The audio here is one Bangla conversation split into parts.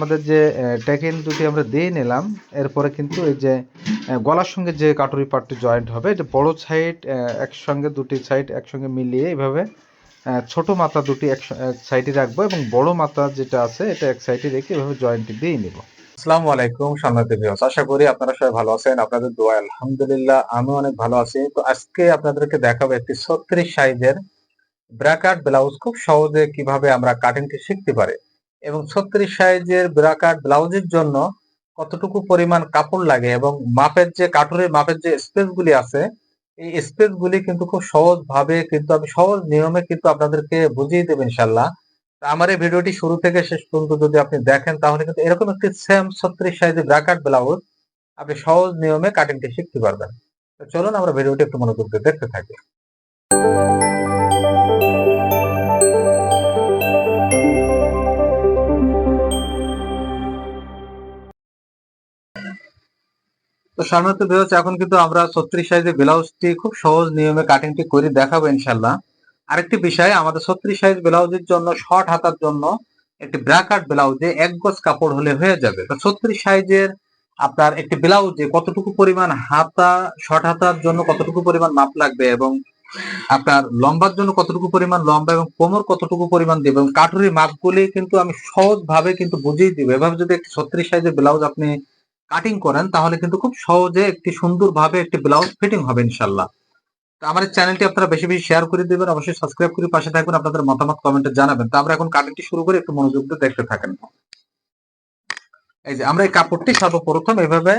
আমাদের যে টেকেন দুটি আমরা দিয়ে নিলাম, এরপরে কিন্তু এই যে গলার সঙ্গে যে কাটুরি পাটটি জয়েন্ট হবে, এটা বড় সাইড একসঙ্গে দুটি সাইড একসঙ্গে মিলিয়ে এইভাবে ছোট মাথা দুটি এক সাইডে রাখব এবং বড় মাথা যেটা আছে, এটা এক সাইডে রেখে এভাবে জয়েন্টটি দিয়ে নিব। আসসালামু আলাইকুম সামনাতে ভিউয়ার্স আশা করি আপনারা সবাই ভালো আছেন, আপনাদের দোয়া আলহামদুলিল্লাহ, আমি অনেক ভালো আছি। তো আজকে আপনাদেরকে দেখাবো একটি ছত্রিশ সাইজের ব্রাকাট ব্লাউজ খুব সহজে কীভাবে আমরা কাটিংটি শিখতে পারি। এবং ছত্রিশ সাইজের ব্রাকাট ব্লাউজের জন্য কতটুকু পরিমাণ কাপড় লাগে এবং মাপের যে কাটুরের মাপের যে স্পেস গুলি আছে, এই স্পেস গুলি কিন্তু খুব সহজ ভাবে কিন্তু আমি সহজ নিয়মে কিন্তু আপনাদেরকে বুঝিয়ে দেবেন ইনশাল্লাহ আমার এই ভিডিওটি শুরু থেকে শেষ পর্যন্ত যদি আপনি দেখেন, তাহলে কিন্তু এরকম একটি সেম ছত্রিশ সাইজের ব্রাকাট ব্লাউজ আপনি সহজ নিয়মে কাটিংটি শিখতে পারবেন। তো চলুন আমরা ভিডিওটি একটু মনোযোগ দিয়ে দেখতে থাকি। তো সাধারণত বেরোচ্ছে এখন কিন্তু আমরা ছত্রিশ সাইজের ব্লাউজটি খুব সহজ নিয়মে কাটিংটি করে দেখাবো ইনশাল্লাহ আরেকটি বিষয়, আমাদের ছত্রিশ সাইজ ব্লাউজের জন্য শর্ট হাতার জন্য একটি ব্র্যাকাট ব্লাউজে এক গজ কাপড় হলে হয়ে যাবে। তো ছত্রিশ সাইজের আপনার একটি ব্লাউজে কতটুকু পরিমাণ হাতা শর্ট হাতার জন্য কতটুকু পরিমাণ মাপ লাগবে এবং আপনার লম্বার জন্য কতটুকু পরিমাণ লম্বা এবং কোমর কতটুকু পরিমাণ দেবে এবং কাঠুরির মাপগুলি কিন্তু আমি সহজ ভাবে কিন্তু বুঝিয়ে দিব। এভাবে যদি একটি ছত্রিশ সাইজের ব্লাউজ আপনি কাটিং করেন, তাহলে কিন্তু খুব সহজে একটি সুন্দর ভাবে একটি ব্লাউজ ফিটিং হবে ইনশাল্লাহ তো আমার চ্যানেলটি আপনারা বেশি বেশি শেয়ার করে দেবেন, অবশ্যই সাবস্ক্রাইব করে পাশে থাকবেন আপনাদের মতামত কমেন্টে জানাবেন। তো আমরা এখন কাটিংটি শুরু করে, একটু মনোযোগ দিয়ে দেখতে থাকেন। এই যে আমরা এই কাপড়টি সর্বপ্রথম এভাবে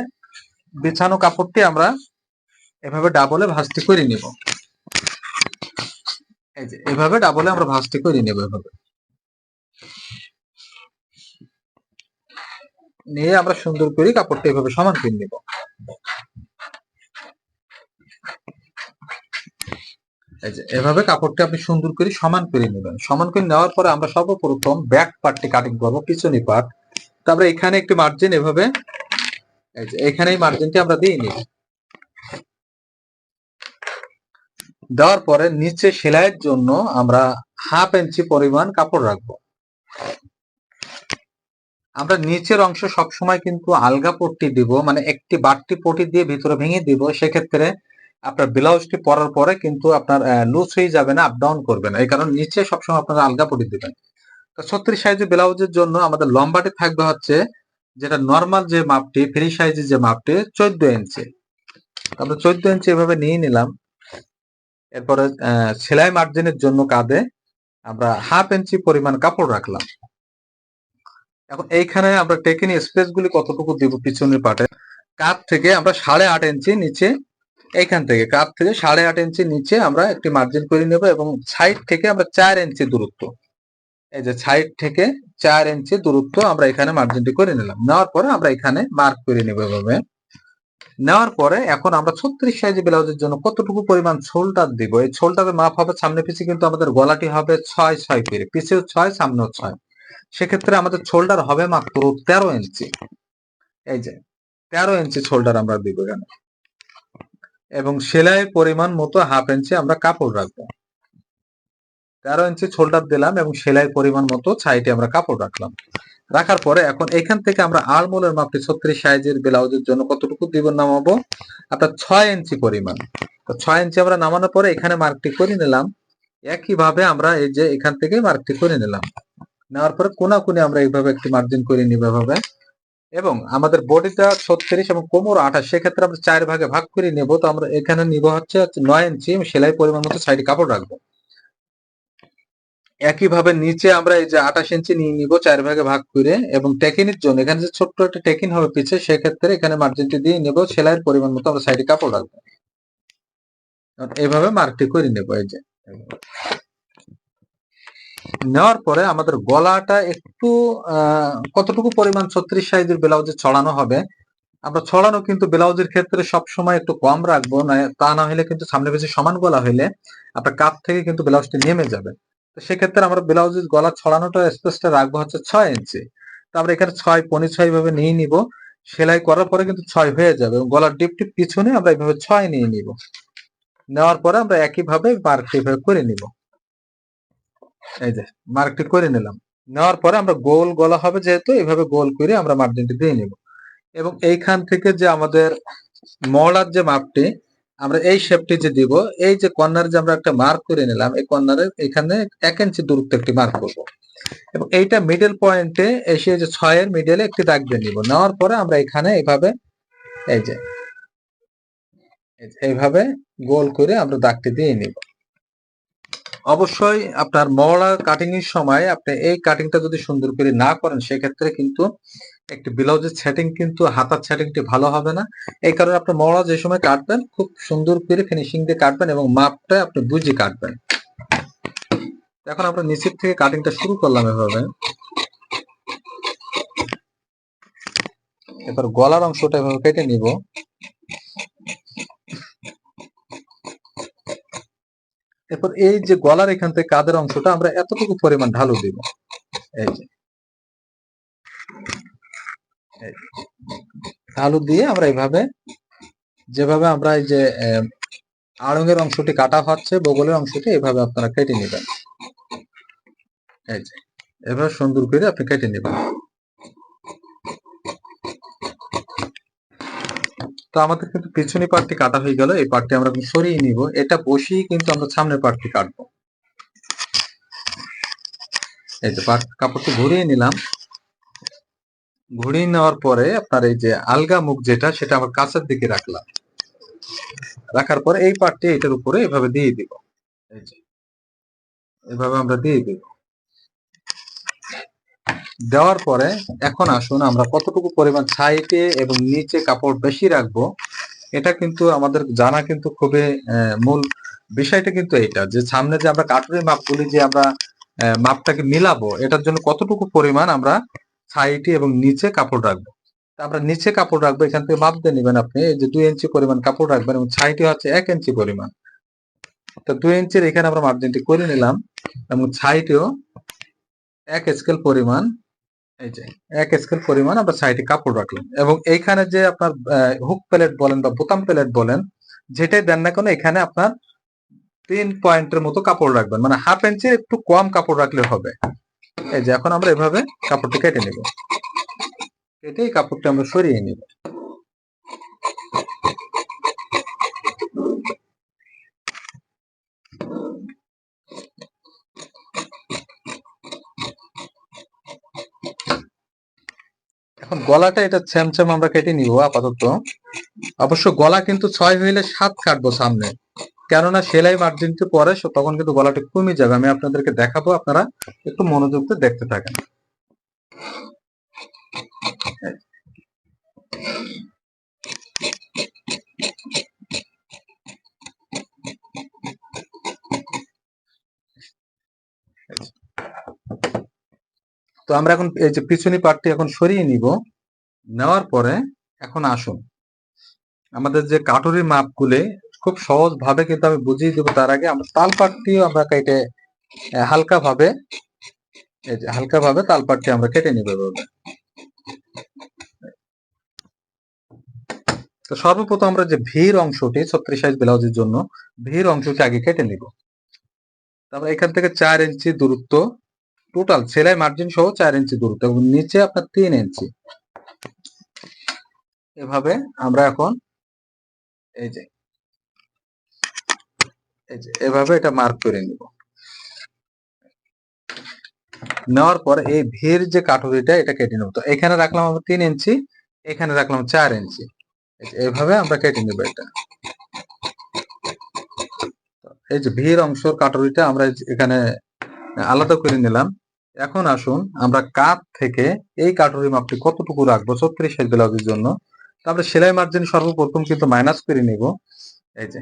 বিছানো কাপড়টি আমরা এভাবে ডাবলে ভাঁজটি করে নিব। এই যে এভাবে ডাবলে আমরা ভাঁজটি করে নেব এভাবে। নিয়ে আমরা সুন্দর করে কাপড়টা এভাবে সমান করে নিব। এভাবে কাপড়টা আপনি সুন্দর করে সমান করে নেবেন। সমান করে নেওয়ার পরে আমরা সর্বপ্রথম ব্যাক পার্টটি কাটিং করব, পিছনে পার্ট তারপরে এখানে একটি মার্জিন এভাবে এখানে এই মার্জিনটি আমরা দিয়ে নিই। দেওয়ার পরে নিচে সেলাইয়ের জন্য আমরা হাফ ইঞ্চি পরিমাণ কাপড় রাখব। আমরা নিচের অংশ সবসময় কিন্তু আলগা পট্টি দিব মানে একটি বাড়তি পটি দিয়ে ভিতরে ভেঙে দিব। সেক্ষেত্রে আপনার ব্লাউজটি পরার পরে কিন্তু আপনার লুজ হয়ে যাবে না আপ ডাউন করবে না। এই কারণে নিচে সবসময় আপনারা আলগা পটি দিবেন। তো ছত্রিশ সাইজের ব্লাউজের জন্য আমাদের লম্বাটি থাকবে হচ্ছে যেটা নর্মাল যে মাপটি ফ্রি সাইজের যে মাপটি, চোদ্দ ইঞ্চি। আমরা চোদ্দ ইঞ্চি এভাবে নিয়ে নিলাম। এরপরে সেলাই মার্জিনের জন্য কাঁধে আমরা হাফ ইঞ্চি পরিমাণ কাপড় রাখলাম। এখন এইখানে আমরা টেকিনি স্পেস গুলি কতটুকু দিব পিছনের পাটে? কাপ থেকে আমরা সাড়ে আট ইঞ্চি নিচে, এইখান থেকে কাপ থেকে সাড়ে আট ইঞ্চি নিচে আমরা একটি মার্জিন করে নেব এবং সাইড থেকে আমরা চার ইঞ্চি দূরত্ব। এই যে সাইড থেকে চার ইঞ্চি দূরত্ব আমরা এখানে মার্জিনটি করে নিলাম। নেওয়ার পরে আমরা এখানে মার্ক করে নেব এভাবে। নেওয়ার পরে এখন আমরা ছত্রিশ সাইজের ব্লাউজের জন্য কতটুকু পরিমাণ ছোলটার দিব? এই ছোলটার মাপ হবে সামনে পিছে কিন্তু আমাদের গলাটি হবে ছয় ছয় করে, পিছেও ছয়, সামনেও ছয়। সেক্ষেত্রে আমাদের শোল্ডার হবে মাত্র তেরো ইঞ্চি। এই যে, তেরো ইঞ্চি শোল্ডার আমরা দিব এখানে। এবং সেলাই পরিমাণ মতো হাফ ইঞ্চি আমরা কাপড় রাখব। তেরো ইঞ্চি শোল্ডার দিলাম এবং সেলাই পরিমাণ মতো সাইডে আমরা কাপড় রাখলাম। রাখার পরে এখন এখান থেকে আমরা আলমোলের মাপটি ছত্রিশ সাইজের ব্লাউজের জন্য কতটুকু দিব নামাবো? আপনার ছয় ইঞ্চি পরিমাণ। তো ছয় ইঞ্চি আমরা নামানোর পরে এখানে মার্কটি করে নিলাম। একইভাবে আমরা এই যে এখান থেকে মার্কটি করে নিলাম। নেওয়ার পরে কোনাকুনি আমরা এইভাবে একটি মার্জিন করে নিব এভাবে। এবং আমাদের বডিটা ছত্রিশ এবং কোমর আঠাশ, সেক্ষেত্রে আমরা চার ভাগে ভাগ করে নেব। তো আমরা এখানে নিব হচ্ছে নয় ইঞ্চি সেলাই পরিমাণ মতো সাইডে কাপড় রাখব। একইভাবে নিচে আমরা এই যে আঠাশ ইঞ্চি নিয়ে নিব চার ভাগে ভাগ করে। এবং টেকিনের জন্য, এখানে যে ছোট্ট একটা টেকিন হবে পিছে, সেক্ষেত্রে এখানে মার্জিনটি দিয়ে নেব, সেলাইয়ের পরিমাণ মতো আমরা সাইডে কাপড় রাখব। এইভাবে মার্কটি করে নেব এই যে। নেওয়ার পরে আমাদের গলাটা একটু কতটুকু পরিমাণ ছত্রিশ সাইজের ব্লাউজে ছড়ানো হবে, আমরা ছড়ানো কিন্তু ব্লাউজের ক্ষেত্রে সব সময় একটু কম রাখব, না, তা না হলে কিন্তু সামনে পিছে সমান গলা হইলে আপনার কাপ থেকে কিন্তু ব্লাউজটি নেমে যাবে। তো সেক্ষেত্রে আমরা ব্লাউজের গলা ছড়ানোটা স্পেসটা রাখব হচ্ছে ছয় ইঞ্চি। তো আমরা এখানে ছয়, পনি ছয় ভাবে নিয়ে নিব, সেলাই করার পরে কিন্তু ছয় হয়ে যাবে গলার ডিপটি পিছনে আমরা এইভাবে ছয় নিয়ে নিব। নেওয়ার পরে আমরা একইভাবে মার্কটি এভাবে করে নিব। এই যে মার্কটি করে নিলাম। নেওয়ার পরে আমরা গোল গলা হবে যেহেতু, এইভাবে গোল করে আমরা মার্জিনটি দিয়ে নিব। এবং এইখান থেকে যে আমাদের মলার যে মাপটি আমরা এই শেপটি যে দিব, এই যে কর্নার যে আমরা একটা মার্ক করে নিলাম, এই কর্নারে এখানে এক ইঞ্চি দূরত্ব একটি মার্ক করব। এবং এইটা মিডল পয়েন্টে এসে যে ছয়ের মিডলে একটি দাগ দিয়ে নিব। নেওয়ার পরে আমরা এখানে এইভাবে, এই যে এই যে, এইভাবে গোল করে আমরা দাগটি দিয়ে নিব। অবশ্যই আপনার মহড়া কাটিং এর সময় আপনি এই কাটিংটা যদি সুন্দর করে না করেন, সেক্ষেত্রে কিন্তু একটি ব্লাউজের সেটিং কিন্তু হাতার সেটিংটি ভালো হবে না। এই কারণে আপনি মহড়া যে সময় কাটবেন, খুব সুন্দর করে ফিনিশিং দিয়ে কাটবেন এবং মাপটা আপনি বুঝে কাটবেন। এখন আমরা নিচের থেকে কাটিংটা শুরু করলাম এভাবে। এবার গলার অংশটা এভাবে কেটে নিব। এরপর এই যে গলার এখান থেকে কাদের অংশটা আমরা এতটুকু পরিমাণ ঢালু দিব। এই যে। ঢালু দিয়ে আমরা এইভাবে, যেভাবে আমরা এই যে আড়ঙের অংশটি কাটা হচ্ছে, বগলের অংশটি এভাবে আপনারা কেটে নেবেন। এই যে। এভাবে সুন্দর করে আপনি কেটে নেবেন। তো আমাদের কিন্তু পিছনে পার্টটি কাটা হয়ে গেল, এই পার্টটি আমরা সরিয়ে নিব। এটা বসিয়ে কিন্তু আমরা সামনের পার্টটি কাটবো। এই যে পার্ট কাপড়টি ঘুরিয়ে নিলাম। ঘুরিয়ে নেওয়ার পরে আপনার এই যে আলগা মুখ যেটা, সেটা আমার কাছের দিকে রাখলাম। রাখার পরে এই পার্টটি এটার উপরে এভাবে দিয়ে দিব। এই যে, এভাবে আমরা দিয়ে দিব। দেওয়ার পরে এখন আসুন আমরা কতটুকু পরিমাণ সাইডে এবং নিচে কাপড় বেশি রাখব, এটা কিন্তু আমাদের জানা কিন্তু খুবই মূল বিষয়টা কিন্তু এটা যে সামনে যে আমরা কাঠুরের মাপগুলি যে আমরা মাপটাকে মিলাবো, এটার জন্য কতটুকু পরিমাণ আমরা সাইডে এবং নিচে কাপড় রাখব? আমরা নিচে কাপড় রাখব, এখান থেকে মাপ দিয়ে নেবেন আপনি যে দুই ইঞ্চি পরিমাণ কাপড় রাখবেন এবং সাইডে হচ্ছে এক ইঞ্চি পরিমাণ। তো দুই ইঞ্চির এখানে আমরা মার্জিনটি করে নিলাম এবং সাইডেও এক স্কেল পরিমাণ এই যে এক স্কেল পরিমাণ আমরা সাইডে কাপড় রাখলাম। এবং এইখানে যে আপনার হুক প্লেট বলেন বা বোতাম প্লেট বলেন, যেটাই দেন না কেন এখানে আপনার তিন পয়েন্টের মতো কাপড় রাখবেন। মানে হাফ ইঞ্চির একটু কম কাপড় রাখলে হবে। এই যে, এখন আমরা এভাবে কাপড়টি কেটে নেব। কেটে এই কাপড়টি আমরা সরিয়ে নিব। এখন গলাটা এটা ছ্যামছ্যাম আমরা কেটে নিব, আপাতত। অবশ্য গলা কিন্তু ছয় হইলে সাত কাটবো সামনে। কেননা সেলাই মার্জিনটি পরে তখন কিন্তু গলাটা কমে যাবে। আমি আপনাদেরকে দেখাবো, আপনারা একটু মনোযোগ দিয়ে দেখতে থাকেন। তো আমরা এখন এই যে পিছনি পার্টটি এখন সরিয়ে নিব। নেওয়ার পরে এখন আসুন। আমাদের যে কাটুরির মাপগুলি, খুব সহজ ভাবে কিন্তু আমি বুঝিয়ে দেবো তার আগে। আমরা তাল পাটটিও আমরা কেটে হালকা ভাবে এই যে হালকা ভাবে তাল পাটটি আমরা কেটে নিব তো সর্বপ্রথম আমরা যে ভিড় অংশটি, ছত্রিশ সাইজ ব্লাউজের জন্য, ভিড় অংশটি আগে কেটে নিব। তারপর এখান থেকে চার ইঞ্চি দূরত্ব টোটাল সেলাই মার্জিন সহ চার ইঞ্চি দূরত্ব এবং নিচে আপনার তিন ইঞ্চি এভাবে আমরা এখন এই যে এভাবে এটা মার্ক করে নিব। নেওয়ার পর এই ভিড় যে কাঠুরিটা, এটা কেটে নেব। তো এখানে রাখলাম আমরা তিন ইঞ্চি এখানে রাখলাম চার ইঞ্চি এভাবে আমরা কেটে নেব এটা। এই যে ভিড় অংশ কাটুরিটা আমরা এখানে আলাদা করে নিলাম। এখন আসুন, আমরা কাপ থেকে এই কাটুরি মাপটি কতটুকু রাখব? ছত্রিশ সাইজ ব্লাউজের জন্য। তো আমরা সেলাই মার্জিন সর্বপ্রথম কিন্তু মাইনাস করে নিব। এই যে।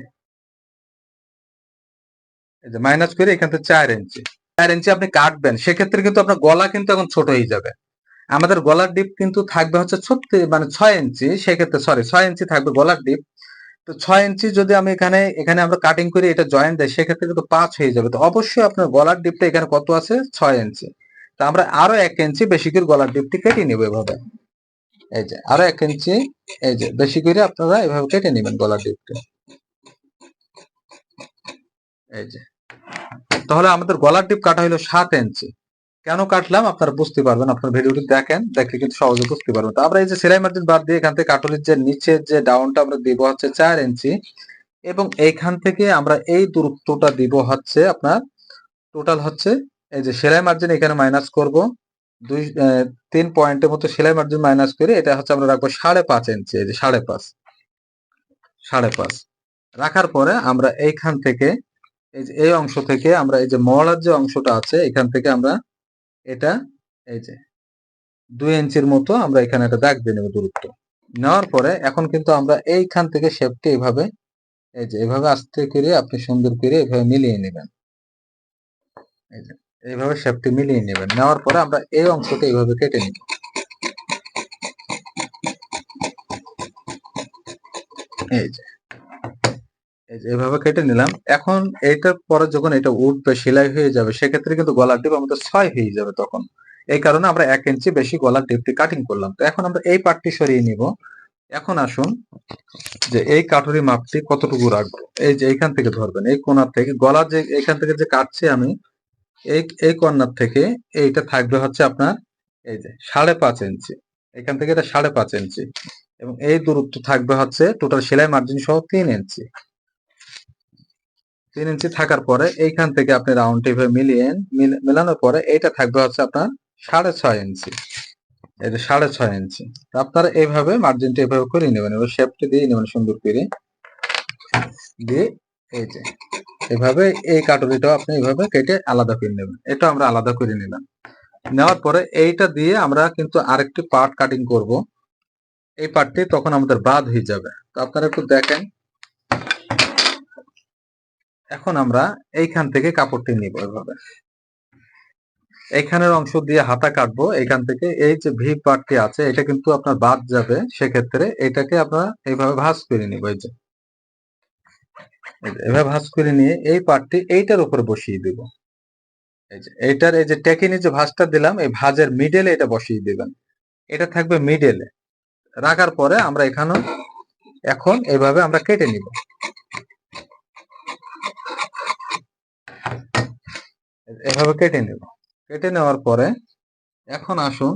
এই যে মাইনাস করে এখান থেকে চার ইঞ্চি চার ইঞ্চি আপনি কাটবেন। সেক্ষেত্রে কিন্তু আপনার গলা কিন্তু এখন ছোট হয়ে যাবে। আমাদের গলার ডিপ কিন্তু থাকবে হচ্ছে ছত্রিশ মানে ছয় ইঞ্চি সেক্ষেত্রে সরি ছয় ইঞ্চি থাকবে গলার ডিপ তো ছয় ইঞ্চি যদি আমি এখানে এখানে আমরা কাটিং করি, এটা জয়েন্ট দেয়, সেক্ষেত্রে কিন্তু পাঁচ হয়ে যাবে। তো অবশ্যই আপনার গলার ডিপটা এখানে কত আছে? ছয় ইঞ্চি তো আমরা আরও এক ইঞ্চি বেশি করে গলার ডিপটি কেটে নিব এভাবে। এই যে, আরও এক ইঞ্চি এই যে বেশি করে আপনারা এভাবে কেটে নেবেন গলার ডিপটা এই যে, তাহলে আমাদের গলার ডিপ কাটা হলো সাত ইঞ্চি কেন কাটলাম? আপনারা বুঝতে পারবেন, আপনার ভিডিওটি দেখেন, দেখলে কিন্তু সহজে বুঝতে পারবেন। তো আমরা এই যে সেলাই মার্জিন বাদ দিয়ে এখান থেকে কাটলের যে নিচের যে ডাউনটা আমরা দিব হচ্ছে চার ইঞ্চি এবং এইখান থেকে আমরা এই দূরত্বটা দিব হচ্ছে আপনার টোটাল হচ্ছে এই যে সেলাই মার্জিন এখানে মাইনাস করব। দুই তিন পয়েন্টের মতো সেলাই মার্জিন মাইনাস করে এটা হচ্ছে আমরা রাখব সাড়ে পাঁচ ইঞ্চি এই যে সাড়ে পাঁচ। সাড়ে পাঁচ। রাখার পরে আমরা এইখান থেকে, এই যে এই অংশ থেকে আমরা এই যে মহলার যে অংশটা আছে, এখান থেকে আমরা এটা, এই যে দুই ইঞ্চির মতো আমরা এখানে একটা দাগ দিয়ে নেব দূরত্ব। নেওয়ার পরে এখন কিন্তু আমরা এইখান থেকে শেপটি এভাবে, এই যে এভাবে আস্তে করে আপনি সুন্দর করে এভাবে মিলিয়ে নেবেন। এই যে এইভাবে শেপটি মিলিয়ে নেবেন। নেওয়ার পরে আমরা এই অংশটা এইভাবে কেটে নিব। এই যে এই যে এইভাবে কেটে নিলাম। এখন এইটার পরে যখন এটা উঠবে, সেলাই হয়ে যাবে, সেক্ষেত্রে কিন্তু গলার ডিপ আমাদের ছয় হয়ে যাবে তখন। এই কারণে আমরা এক ইঞ্চি বেশি গলার ডিপটি কাটিং করলাম। তো এখন আমরা এই পার্টটি সরিয়ে নিব। এখন আসুন যে এই কাঠুরি মাপটি কতটুকু রাখব? এই যে এইখান থেকে ধরবেন। এই কোনার থেকে গলার যে এখান থেকে যে কাটছি আমি এই এই কর্নার থেকে এইটা থাকবে হচ্ছে আপনার এই যে সাড়ে পাঁচ ইঞ্চি। এখান থেকে এটা সাড়ে পাঁচ ইঞ্চি। এবং এই দূরত্ব থাকবে হচ্ছে টোটাল সেলাই মার্জিন সহ তিন ইঞ্চি। তিন ইঞ্চি থাকার পরে এইখান থেকে আপনি রাউন্ড এভাবে মিলিয়ে মিল- মেলানোর পরে এইটা থাকবে হচ্ছে আপনার সাড়ে ছয় ইঞ্চি। এটা সাড়ে ছয় ইঞ্চি। আপনারা এইভাবে মার্জিনটা এইভাবে করে নেবেন। এবার শেপটি দিয়ে নেবেন সুন্দর করে। দিয়ে এই যে এভাবে এই কাটুরিটাও আপনি এইভাবে কেটে আলাদা করে নেবেন। এটা আমরা আলাদা করে নিলাম। নেওয়ার পরে এইটা দিয়ে আমরা কিন্তু আরেকটি পার্ট কাটিং করব। এই পার্টটি তখন আমাদের বাদ হয়ে যাবে। তো আপনারা একটু দেখেন। এখন আমরা এইখান থেকে কাপড়টি নিব এভাবে। এইখানের অংশ দিয়ে হাতা কাটবো। এখান থেকে এই যে ভি পার্টটি আছে, এটা কিন্তু আপনার বাদ যাবে। সেক্ষেত্রে এটাকে আমরা এইভাবে ভাঁজ করে নিব এই যে। এভাবে ভাঁজ করে নিয়ে এই পার্টটি এইটার উপরে বসিয়ে দিব। এই যে, এইটার এই যে টেকিনি যে ভাঁজটা দিলাম, এই ভাঁজের মিডেলে এটা বসিয়ে দিবেন। এটা থাকবে মিডলে রাখার পরে আমরা এখানে এখন এইভাবে আমরা কেটে নিব। এভাবে কেটে নেব। কেটে নেওয়ার পরে এখন আসুন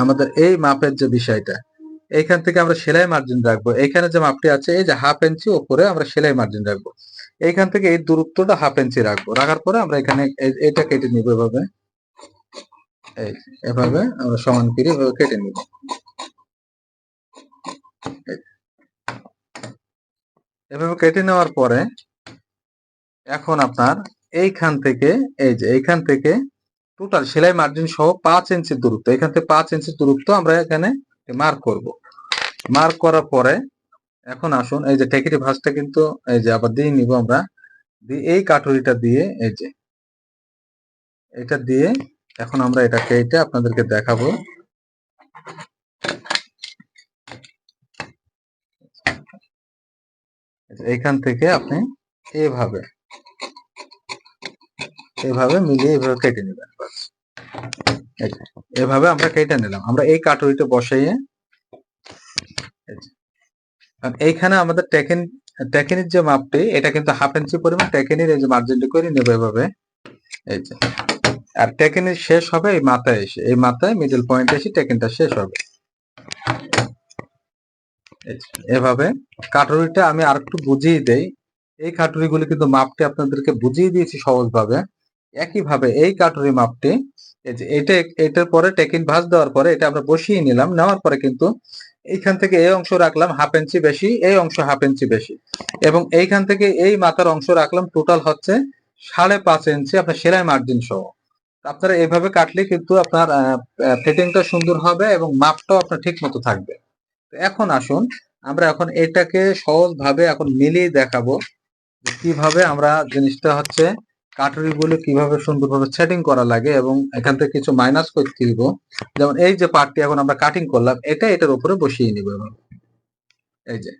আমাদের এই মাপের যে বিষয়টা। এইখান থেকে আমরা সেলাই মার্জিন রাখব। এইখানে যে মাপটি আছে, এই যে হাফ ইঞ্চি উপরে আমরা সেলাই মার্জিন রাখব। এইখান থেকে এই দূরত্বটা হাফ ইঞ্চি রাখব। রাখার পরে আমরা এখানে এটা কেটে নিব এভাবে। এভাবে আমরা সমান করে কেটে নিব। এভাবে কেটে নেওয়ার পরে এখন আপনার এইখান থেকে, এই যে এইখান থেকে টোটাল সেলাই মার্জিন সহ পাঁচ ইঞ্চি দূরত্ব। এখান থেকে পাঁচ ইঞ্চি দূরত্ব আমরা এখানে মার্ক করব। মার্ক করার পরে এখন আসুন, এই যে টেকিটি ভাঁজটা কিন্তু এই যে আবার দিয়ে নিব আমরা। এই কাটুরিটা দিয়ে এই যে এটা দিয়ে এখন আমরা এটা কেটে আপনাদেরকে দেখাবো। এইখান থেকে আপনি এইভাবে এভাবে মিলিয়ে এভাবে কেটে নেবেন। এভাবে আমরা কেটে নিলাম। আমরা এই কাটুরিটা বসাইয়ে এইখানে আমাদের টেকেন টেকেনির যে মাপটি, এটা কিন্তু হাফ ইঞ্চি পরিমাণ টেকেনির এই যে মার্জিনটি করে নেবে এভাবে। এই যে, আর টেকেনির শেষ হবে এই মাথায় এসে, এই মাথায় মিডল পয়েন্ট এসে টেকেনটা শেষ হবে। এভাবে কাটুরিটা আমি আর একটু বুঝিয়ে দেই। এই কাটুরিগুলি কিন্তু মাপটি আপনাদেরকে বুঝিয়ে দিয়েছি সহজভাবে। একইভাবে এই কাটুরি মাপটি, এই যে, এটা, এটার পরে টেকিন ভাঁজ দেওয়ার পরে এটা আমরা বসিয়ে নিলাম। নেওয়ার পরে কিন্তু এইখান থেকে এই অংশ রাখলাম হাফ ইঞ্চি বেশি, এই অংশ হাফ ইঞ্চি বেশি। এবং এইখান থেকে এই মাথার অংশ রাখলাম টোটাল হচ্ছে সাড়ে পাঁচ ইঞ্চি আপনার সেলাই মার্জিন সহ। আপনারা এইভাবে কাটলে কিন্তু আপনার ফিটিংটা সুন্দর হবে এবং মাপটাও আপনার ঠিক মতো থাকবে। এখন আসুন, আমরা এখন এটাকে সহজভাবে এখন মিলিয়ে দেখাবো কীভাবে আমরা জিনিসটা হচ্ছে কাটুরি গুলো কীভাবে সুন্দরভাবে সেটিং করা লাগে এবং এখান থেকে কিছু মাইনাস করতে দিব যেমন এই যে পার্টটি এখন আমরা কাটিং করলাম, এটা এটার উপরে বসিয়ে নিব এবার। এই যে,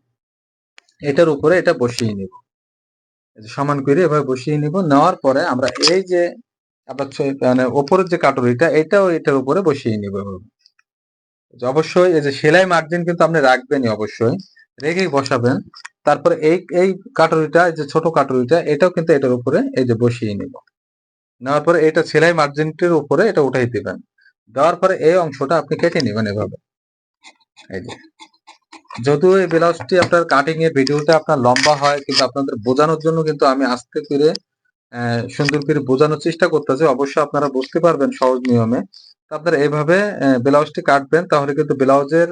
এটার উপরে এটা বসিয়ে নিব। সমান করে এভাবে বসিয়ে নিব। নেওয়ার পরে আমরা এই যে ছ- মানে ওপরের যে কাটুরিটা, এটাও এটার উপরে বসিয়ে নিব অবশ্যই এই যে সেলাই মার্জিন কিন্তু আপনি রাখবেনই অবশ্যই। রেখেই বসাবেন। তারপরে এই এই কাটুরিটা যে ছোট কাটুরিটা, এটাও কিন্তু এটার উপরে এই যে বসিয়ে নিব। নেওয়ার পরে এটা সেলাই মার্জিনটির উপরে এটা উঠাই দিবেন। দেওয়ার পরে এই অংশটা আপনি কেটে নেবেন এভাবে। এই যে। যদিও এই ব্লাউজটি আপনার কাটিং এর ভিডিওটা আপনার লম্বা হয়, কিন্তু আপনাদের বোঝানোর জন্য কিন্তু আমি আস্তে করে সুন্দর করে বোঝানোর চেষ্টা করতেছি। অবশ্যই আপনারা বুঝতে পারবেন সহজ নিয়মে। আপনারা এইভাবে ব্লাউজটি কাটবেন, তাহলে কিন্তু ব্লাউজের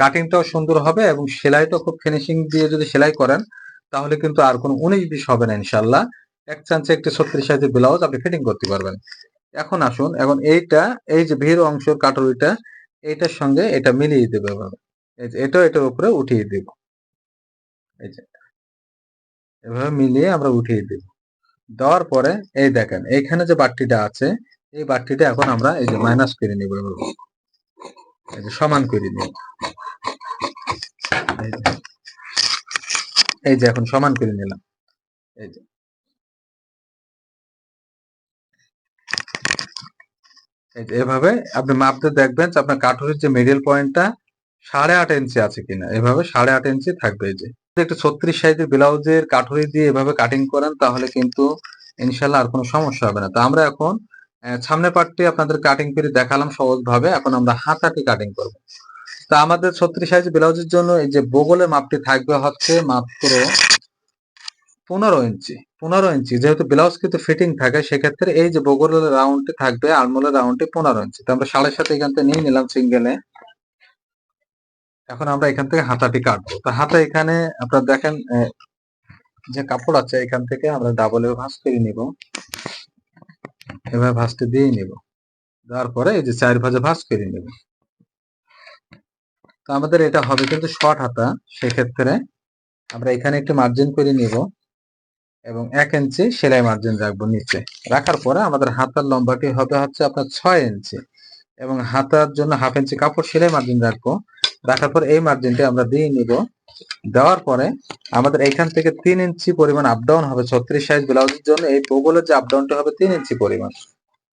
কাটিংটাও সুন্দর হবে এবং সেলাইটাও খুব ফিনিশিং দিয়ে যদি সেলাই করেন, তাহলে কিন্তু আর কোনো উনিশ বিশ হবে না ইনশাল্লাহ এক চান্সে একটি ছত্রিশ সাইজের ব্লাউজ আপনি ফিটিং করতে পারবেন। এখন আসুন, এখন এইটা, এই যে ভিড় অংশের কাটুরিটা এইটার সঙ্গে এটা মিলিয়ে দেবে এটা এটার উপরে উঠিয়ে দিব। এই যে এভাবে মিলিয়ে আমরা উঠিয়ে দিব। দেওয়ার পরে এই দেখেন, এইখানে যে বাট্টিটা আছে, এই বাট্টিটা এখন আমরা এই যে মাইনাস করে নিব সমান করে নিব এই যে এখন সমান করে নিলাম। এই যে। এভাবে আপনি মাপতে দেখবেন যে আপনার কাঠুরির যে মিডল পয়েন্টটা সাড়ে আট ইঞ্চি আছে কিনা। এভাবে সাড়ে আট ইঞ্চি থাকবে যে। একটু ছত্রিশ সাইজের ব্লাউজের কাঠুরি দিয়ে এভাবে কাটিং করেন তাহলে কিন্তু ইনশাল্লাহ আর কোনো সমস্যা হবে না। তো আমরা এখন আহ, সামনের পার্টটি আপনাদের কাটিং করে দেখালাম সহজ ভাবে এখন আমরা হাতাটি কাটিং করব। তা আমাদের ছত্রিশ সাইজ ব্লাউজের জন্য এই যে বগলের মাপটি থাকবে হচ্ছে মাত্র পনেরো ইঞ্চি। পনেরো ইঞ্চি যেহেতু ব্লাউজ কিন্তু ফিটিং থাকে সেক্ষেত্রে এই যে বগলের রাউন্ডটি থাকবে আলমোলের রাউন্ডটি পনেরো ইঞ্চি। তো আমরা সাড়ে সাথে এখান থেকে নিয়ে নিলাম সিঙ্গেলে। এখন আমরা এখান থেকে হাতাটি কাটবো। তো হাতা এখানে আপনারা দেখেন যে কাপড় আছে এখান থেকে আমরা ডাবল ভাঁজ করে নিব। এভাবে ভাঁজটি দিয়ে নিব। দেওয়ার পরে এই যে চার ভাজে ভাঁজ করে নিব। তো আমাদের এটা হবে কিন্তু শর্ট হাতা, সেক্ষেত্রে আমরা এখানে একটু মার্জিন করে নিব এবং এক ইঞ্চি সেলাই মার্জিন রাখব নিচে। রাখার পরে আমাদের হাতার লম্বাটি হবে হচ্ছে আপনার ছয় ইঞ্চি এবং হাতার জন্য হাফ ইঞ্চি কাপড় সেলাই মার্জিন রাখব। রাখার পর এই মার্জিনটি আমরা দিয়ে নিব। দেওয়ার পরে আমাদের এইখান থেকে তিন ইঞ্চি পরিমাণ আপডাউন হবে ছত্রিশ সাইজ ব্লাউজের জন্য। এই বগলের যে আপ ডাউনটা হবে তিন ইঞ্চি পরিমাণ।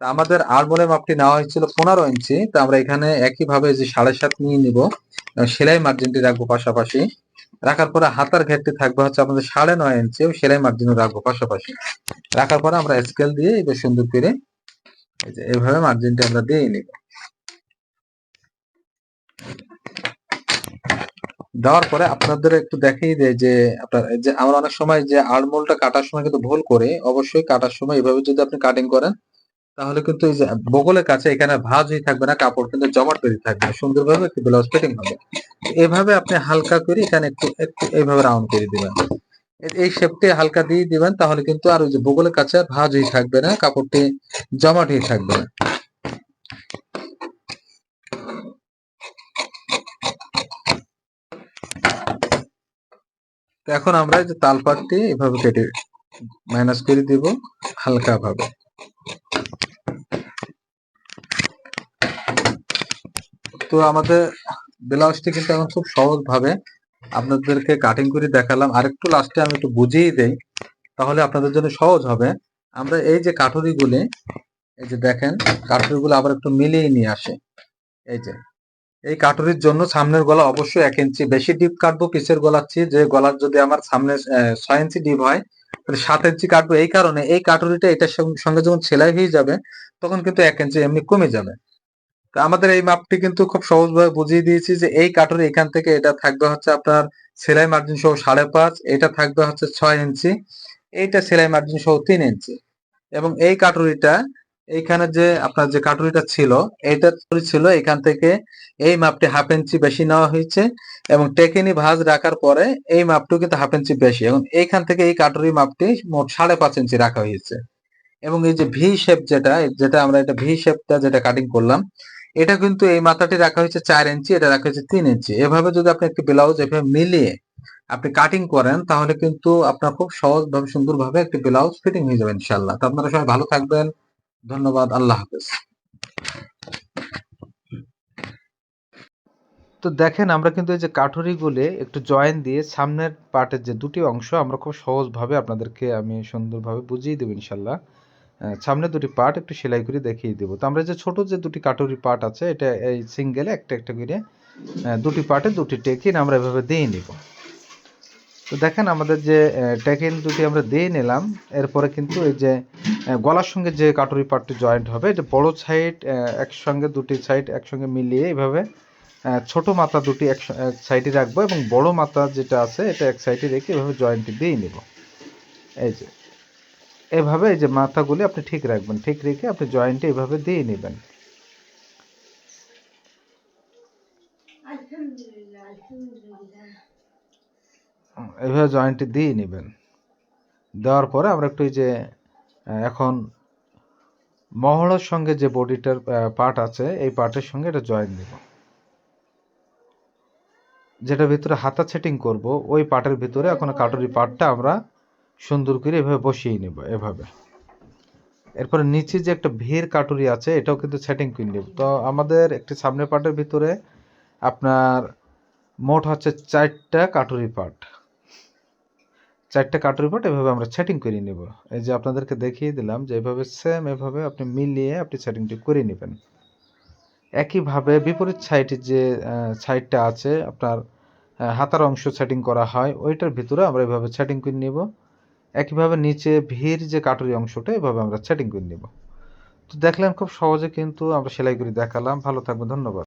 আমাদের আলমোলের মাপটি নেওয়া হয়েছিল পনেরো ইঞ্চি। তো আমরা এখানে একইভাবে যে সাড়ে সাত নিয়ে নিব সেলাই মার্জিনটি রাখব পাশাপাশি। রাখার পরে হাতার ঘেরটি থাকবে হচ্ছে আমাদের সাড়ে নয় ইঞ্চি সেলাই মার্জিনও রাখব পাশাপাশি। রাখার পরে আমরা স্কেল দিয়ে এবার সুন্দর করে এইভাবে মার্জিনটি আমরা দিয়ে নিব। দেওয়ার পরে আপনাদের একটু দেখিয়ে দেয় যে আপনার, যে আমরা অনেক সময় যে আড়মোলটা কাটার সময় কিন্তু ভুল করি, অবশ্যই কাটার সময় এভাবে যদি আপনি কাটিং করেন, তাহলে কিন্তু এই যে বগলের কাছে এখানে ভাঁজ হয়ে থাকবে না, কাপড় কিন্তু জমাট তৈরি থাকবে, সুন্দরভাবে একটু ব্লাউজ ফিটিং হবে। এভাবে আপনি হালকা করে এখানে একটু একটু এইভাবে রাউন্ড করে দিবেন। এই শেপটি হালকা দিয়ে দিবেন, তাহলে কিন্তু আর ওই যে বগলের কাছে ভাঁজ হয়ে থাকবে না, কাপড়টি জমাট হয়ে থাকবে না। তো এখন আমরা যে তালপাটটি এভাবে কেটে মাইনাস করে দিব হালকা ভাবে তো আমাদের ব্লাউজটি কিন্তু এখন খুব সহজ ভাবে আপনাদেরকে কাটিং করে দেখালাম। আরেকটু লাস্টে আমি একটু বুঝিয়ে দেই, তাহলে আপনাদের জন্য সহজ হবে। আমরা এই যে কাঠুরিগুলি, এই যে দেখেন, কাঠুরিগুলো আবার একটু মিলিয়ে নিয়ে আসে। এই যে এই কাটুরির জন্য সামনের গলা অবশ্যই এক ইঞ্চি বেশি ডিপ কাটবো পিছের গলার চেয়ে যে গলার যদি আমার সামনে ছয় ইঞ্চি ডিপ হয়, তাহলে সাত ইঞ্চি কাটবো। এই কারণে এই কাটুরিটা এটার সঙ্গে যখন সেলাই হয়ে যাবে, তখন কিন্তু এক ইঞ্চি এমনি কমে যাবে। তো আমাদের এই মাপটি কিন্তু খুব সহজভাবে বুঝিয়ে দিয়েছি যে এই কাটুরি এখান থেকে এটা থাকবে হচ্ছে আপনার সেলাই মার্জিন সহ সাড়ে পাঁচ, এটা থাকবে হচ্ছে ছয় ইঞ্চি এইটা সেলাই মার্জিন সহ তিন ইঞ্চি এবং এই কাটুরিটা এইখানে যে আপনার যে কাটুরিটা ছিল, এইটা ছিল এখান থেকে এই মাপটি হাফ ইঞ্চি বেশি নেওয়া হয়েছে এবং টেকিনি ভাঁজ রাখার পরে এই মাপটু কিন্তু হাফ ইঞ্চি বেশি। এবং এইখান থেকে এই কাটুরি মাপটি মোট সাড়ে পাঁচ ইঞ্চি রাখা হয়েছে। এবং এই যে ভি শেপ যেটা যেটা আমরা এটা ভি শেপটা যেটা কাটিং করলাম, এটা কিন্তু এই মাথাটি রাখা হয়েছে চার ইঞ্চি এটা রাখা হয়েছে তিন ইঞ্চি এভাবে যদি আপনি একটি ব্লাউজ এভাবে মিলিয়ে আপনি কাটিং করেন, তাহলে কিন্তু আপনার খুব সহজ ভাবে সুন্দর ভাবে একটি ব্লাউজ ফিটিং হয়ে যাবে ইনশাল্লাহ তো আপনারা সবাই ভালো থাকবেন। ধন্যবাদ, আল্লাহ হাফেজ। তো দেখেন, আমরা কিন্তু এই যে কাঠুরিগুলি একটু জয়েন দিয়ে সামনের পার্টের যে দুটি অংশ, আমরা খুব সহজভাবে আপনাদেরকে আমি সুন্দরভাবে বুঝিয়ে দেবো ইনশাল্লাহ। সামনে দুটি পার্ট একটু সেলাই করে দেখিয়ে দেবো। তো আমরা যে ছোট যে দুটি কাটুরি পার্ট আছে, এটা এই সিঙ্গেলে একটা একটা করে দুটি পার্টে দুটি টেকিন আমরা এভাবে দিয়ে নিব। তো দেখেন আমাদের যে টেকেন দুটি আমরা দিয়ে নিলাম। এরপরে কিন্তু এই যে গলার সঙ্গে যে কাটুরি পাটটি জয়েন্ট হবে, এটা বড় সাইড একসঙ্গে দুটি সাইড একসঙ্গে মিলিয়ে এইভাবে ছোট মাথা দুটি এক সাইডে রাখব এবং বড় মাথা যেটা আছে, এটা এক সাইডে রেখে এভাবে জয়েন্টটি দিয়ে নেব। এই যে, এভাবে এই যে মাথাগুলি আপনি ঠিক রাখবেন, ঠিক রেখে আপনি জয়েন্টে এভাবে দিয়ে নেবেন আলহামদুলিল্লাহ আলহামদুলিল্লাহ এইভাবে জয়েন্টটি দিয়ে নেবেন। দেওয়ার পরে আমরা একটু যে এখন মহড়ার সঙ্গে যে বডিটার পার্ট আছে, এই পার্টের সঙ্গে এটা জয়েন দেব যেটা ভিতরে হাতা সেটিং করব, ওই পার্টের ভিতরে এখন কাটুরি পার্টটা আমরা সুন্দর করে এভাবে বসিয়ে নেব, এভাবে। এরপরে নিচে যে একটা ভিড় কাটুরি আছে, এটাও কিন্তু সেটিং করে নেব। তো আমাদের একটি সামনে পার্টের ভিতরে আপনার মোট হচ্ছে চারটা কাটুরি পার্ট চারটা কাটুরি পার্ট এভাবে আমরা সেটিং করে নিব। এই যে আপনাদেরকে দেখিয়ে দিলাম যে এভাবে সেম এভাবে আপনি মিলিয়ে আপনি সেটিংটি করে নেবেন। একইভাবে বিপরীত সাইডে যে সাইডটা আছে, আপনার হাতার অংশ সেটিং করা হয়, ওইটার ভিতরে আমরা এভাবে সেটিং করে নিব। একইভাবে নিচে ভিড় যে কাটুরি অংশটা, এভাবে আমরা সেটিং করে নিব। তো দেখলাম খুব সহজে কিন্তু আমরা সেলাই করে দেখালাম। ভালো থাকবেন, ধন্যবাদ।